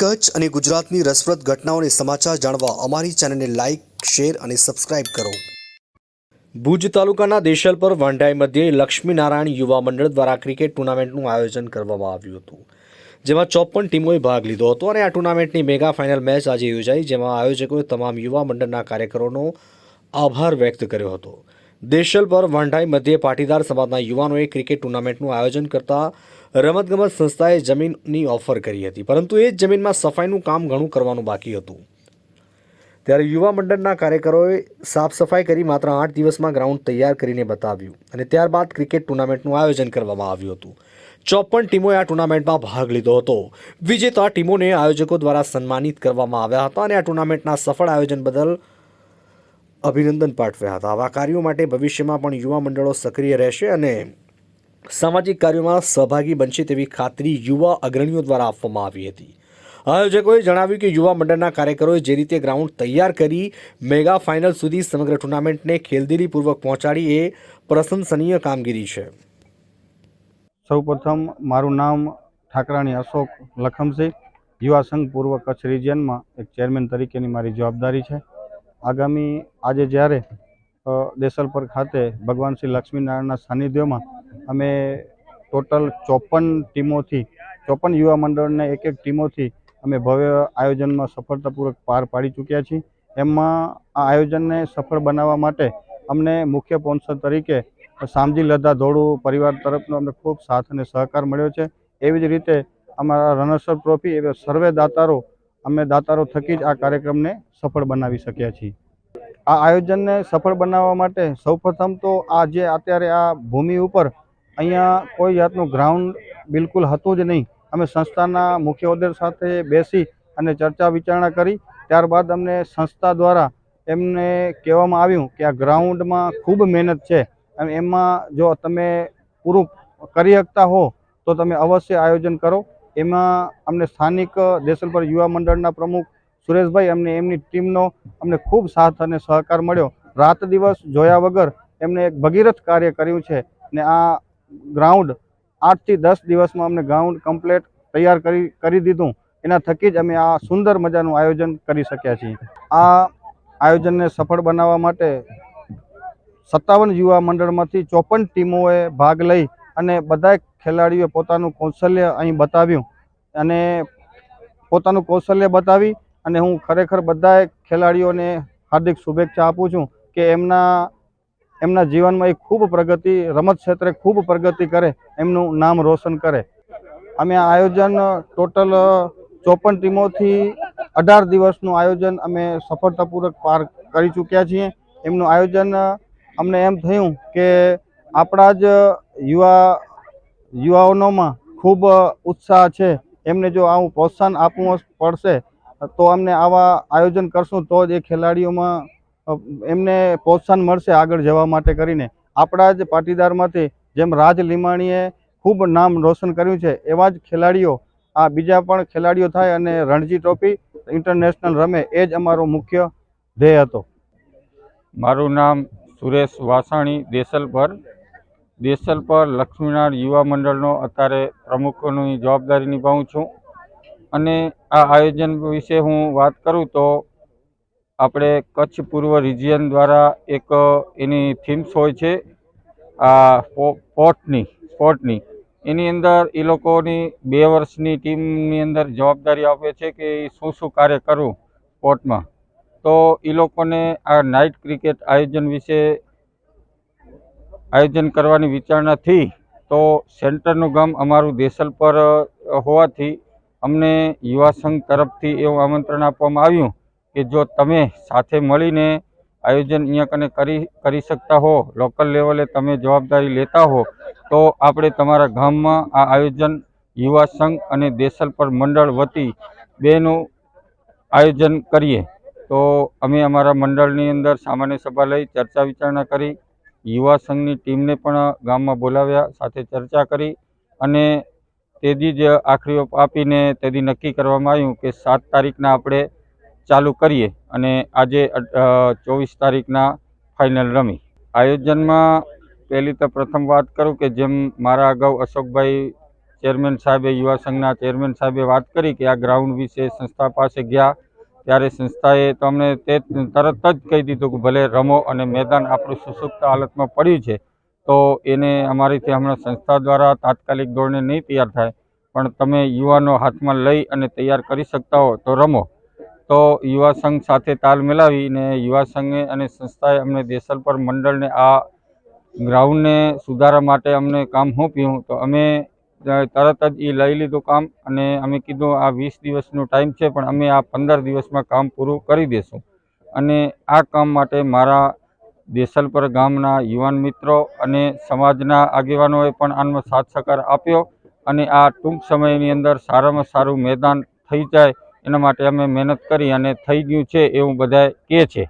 કચ્છ અને ગુજરાતની રસપ્રદ ઘટનાઓને સમાચાર જાણવા અમારી ચેનલને લાઇક શેર અને સબસ્ક્રાઇબ કરો. ભુજ તાલુકાના દેશલપર વાંઢાઈ મધ્યે લક્ષ્મીનારાયણ યુવા મંડળ દ્વારા ક્રિકેટ ટુર્નામેન્ટનું આયોજન કરવામાં આવ્યું હતું, જેમાં ચોપન ટીમોએ ભાગ લીધો હતો અને આ ટુર્નામેન્ટની મેગા ફાઇનલ મેચ આજે યોજાઈ, જેમાં આયોજકોએ તમામ યુવા મંડળના કાર્યકરોનો આભાર વ્યક્ત કર્યો હતો. દેશલપર વંઢાઈ મધ્યે પાટીદાર સમાજના યુવાનોએ ક્રિકેટ ટુર્નામેન્ટનું આયોજન કરતા રમતગમત સંસ્થાએ જમીનની ઓફર કરી હતી, પરંતુ એ જ જમીનમાં સફાઈનું કામ ઘણું કરવાનું બાકી હતું. ત્યારે યુવા મંડળના કાર્યકરોએ સાફ સફાઈ કરી માત્ર આઠ દિવસમાં ગ્રાઉન્ડ તૈયાર કરીને બતાવ્યું અને ત્યારબાદ ક્રિકેટ ટુર્નામેન્ટનું આયોજન કરવામાં આવ્યું હતું. ચોપન ટીમોએ આ ટુર્નામેન્ટમાં ભાગ લીધો હતો. વિજેતા ટીમોને આયોજકો દ્વારા સન્માનિત કરવામાં આવ્યા હતા અને આ ટુર્નામેન્ટના સફળ આયોજન બદલ અભિનંદન પાઠવ્યા હતા. આવા કાર્યો માટે ભવિષ્યમાં પણ યુવા મંડળો સક્રિય રહેશે અને સામાજિક કાર્યોમાં સહભાગી બનશે તેવી ખાતરી યુવા અગ્રણીઓ દ્વારા આપવામાં આવી હતી. આયોજકોએ જણાવ્યું કે યુવા મંડળના કાર્યકરોએ જે રીતે ગ્રાઉન્ડ તૈયાર કરી મેગા ફાઇનલ સુધી સમગ્ર ટુર્નામેન્ટને ખેલદીલીપૂર્વક પહોંચાડી એ પ્રશંસનીય કામગીરી છે. સૌપ્રથમ મારું નામ ઠાકરાણી અશોક લખમસિંહ યુવા સંઘ પૂર્વ કચ્છ રિજિયનમાં એક ચેરમેન તરીકેની મારી જવાબદારી છે. આગામી આજે જ્યારે દેસલપર ખાતે ભગવાન શ્રી લક્ષ્મીનારાયણના સાનિધ્યમાં અમે ટોટલ ચોપન ટીમોથી, ચોપન યુવા મંડળને એક એક ટીમોથી અમે ભવ્ય આયોજનમાં સફળતાપૂર્વક પાર પાડી ચૂક્યા છીએ. એમાં આ આયોજનને સફળ બનાવવા માટે અમને મુખ્ય સ્પોન્સર તરીકે સામજી લદ્દા ધોળુ પરિવાર તરફનો અમને ખૂબ સાથ અને સહકાર મળ્યો છે. એવી જ રીતે અમારા રનર્સઅપ ટ્રોફી એવા સર્વે દાતારો, અમે દાતારો થકી જ આ કાર્યક્રમને સફળ બનાવી શક્યા છીએ. આ આયોજનને સફળ બનાવવા માટે સૌપ્રથમ તો આ જે અત્યારે આ ભૂમિ ઉપર અહીંયા કોઈ જાતનું ગ્રાઉન્ડ બિલકુલ હતું જ નહીં. અમે સંસ્થાના મુખ્ય હોદ્દેદાર સાથે બેસી અને ચર્ચા વિચારણા કરી. ત્યારબાદ અમને સંસ્થા દ્વારા એમને કહેવામાં આવ્યું કે આ ગ્રાઉન્ડમાં ખૂબ મહેનત છે. અને એમાં જો તમે પૂરું કરી શકતા હો, તો તમે અવશ્ય આયોજન કરો. એમાં અમને સ્થાનિક દેસલપર યુવા મંડળના પ્રમુખ સુરેશભાઈ, અમને એમની ટીમનો અમને ખૂબ સાથ અને સહકાર મળ્યો. રાત દિવસ જોયા વગર એમને એક ભગીરથ કાર્ય કર્યું છે ને આ ગ્રાઉન્ડ આઠથી દસ દિવસમાં અમને ગ્રાઉન્ડ કમ્પ્લેટ તૈયાર કરી કરી દીધું. એના થકી જ અમે આ સુંદર મજાનું આયોજન કરી શક્યા છીએ. આ આયોજનને સફળ બનાવવા માટે સત્તાવન યુવા મંડળમાંથી ચોપન ટીમોએ ભાગ લઈ અને બધાય ખેલાડીઓએ પોતાનું કૌશલ્ય અહીં બતાવ્યું. અને પોતાનું કૌશલ્ય બતાવી અને હું ખરેખર બધા ખેલાડીઓને હાર્દિક શુભેચ્છા આપું છું કે એમના એમના જીવનમાં એ ખૂબ પ્રગતિ, રમત ક્ષેત્રે ખૂબ પ્રગતિ કરે, એમનું નામ રોશન કરે. અમે આયોજન ટોટલ ચોપન ટીમોથી અઢાર દિવસનું આયોજન અમે સફળતાપૂર્વક પાર કરી ચૂક્યા છીએ. એમનું આયોજન અમને એમ થયું કે આપણા જ યુવા યુવાઓનોમાં ખૂબ ઉત્સાહ છે. એમને જો આવું પ્રોત્સાહન આપવું પડશે તો અમને આવા આયોજન કરશું તો જ એ ખેલાડીઓમાં એમને પ્રોત્સાહન મળશે આગળ જવા માટે કરીને. આપણા જ પાટીદારમાંથી જેમ રાજ લીમાણીએ ખૂબ નામ રોશન કર્યું છે, એવા જ ખેલાડીઓ, આ બીજા પણ ખેલાડીઓ થાય અને રણજી ટ્રોફી, ઇન્ટરનેશનલ રમે, એ જ અમારો મુખ્ય ધ્યેય હતો. મારું નામ સુરેશ વાસાણી દેસલપર દેસલપર લક્ષ્મીનારાયણ યુવા મંડળનો અત્યારે પ્રમુખની જવાબદારી નિભાવું છું. અને આ આયોજન વિશે હું વાત કરું તો આપણે કચ્છ પૂર્વ રિજિયન દ્વારા એક એની થીમ્સ હોય છે, આ પોર્ટની સ્પોર્ટની એની અંદર એ લોકોની બે વર્ષની ટીમની અંદર જવાબદારી આપે છે કે શું શું કાર્ય કરવું સ્પોર્ટમાં તો એ લોકોને આ નાઇટ ક્રિકેટ આયોજન વિશે આયોજન કરવાની વિચારણાથી તો સેન્ટરનું ગામ અમારું દેસલ પર હોવાથી અમને યુવા સંઘ તરફથી એવું આમંત્રણ આપવામાં આવ્યું કે જો તમે સાથે મળીને આયોજન અહીંયા કને કરી કરી શકતા હો, લોકલ લેવલે તમે જવાબદારી લેતા હો, તો આપણે તમારા ગામમાં આ આયોજન યુવા સંઘ અને દેસલ પર મંડળ વતી બેનું આયોજન કરીએ. તો અમે અમારા મંડળની અંદર સામાન્ય સભા લઈ ચર્ચા વિચારણા કરી, યુવા સંઘની ટીમને પણ ગામમાં બોલાવ્યા, સાથે ચર્ચા કરી અને તેદી જ આખરી ઓપ આપીને તેદી નક્કી કરવામાં આવ્યું કે સાત તારીખના આપણે ચાલુ કરીએ અને આજે ચોવીસ તારીખના ફાઇનલ રમી. આયોજનમાં પહેલી તો પ્રથમ વાત કરું કે જેમ મારા અગાઉ અશોકભાઈ ચેરમેન સાહેબે, યુવા સંઘના ચેરમેન સાહેબે વાત કરી કે આ ગ્રાઉન્ડ વિશે સંસ્થા પાસે ગયા, ત્યારે સંસ્થાએ તો અમને તે તરત જ કહી દીધું કે ભલે રમો અને મેદાન આપણું સુસુપ્ત હાલતમાં પડ્યું છે તો એને અમારીથી હમણાં સંસ્થા દ્વારા તાત્કાલિક ધોરણે નહીં તૈયાર થાય, પણ તમે યુવાનો હાથમાં લઈ અને તૈયાર કરી શકતા હો, તો રમો. તો યુવા સંઘ સાથે તાલ મિલાવીને યુવા સંઘે અને સંસ્થાએ અમને દેસલપર મંડળને આ ગ્રાઉન્ડને સુધારા માટે અમને કામ સોંપ્યું. તો અમે તરત જ એ લઈ લીધું કામ અને અમે કીધું આ વીસ દિવસનો ટાઈમ છે, પણ અમે આ પંદર દિવસમાં કામ પૂરું કરી દઈશું અને આ કામ માટે મારા દેસલપર ગામના યુવાન મિત્રો અને સમાજના આગેવાનોએ પણ આનો સાથ સહકાર આપ્યો અને આ ટૂંક સમયની અંદર સારામાં સારું મેદાન થઈ જાય એના માટે અમે મહેનત કરી અને થઈ ગયું છે એવું બધાએ કહે છે.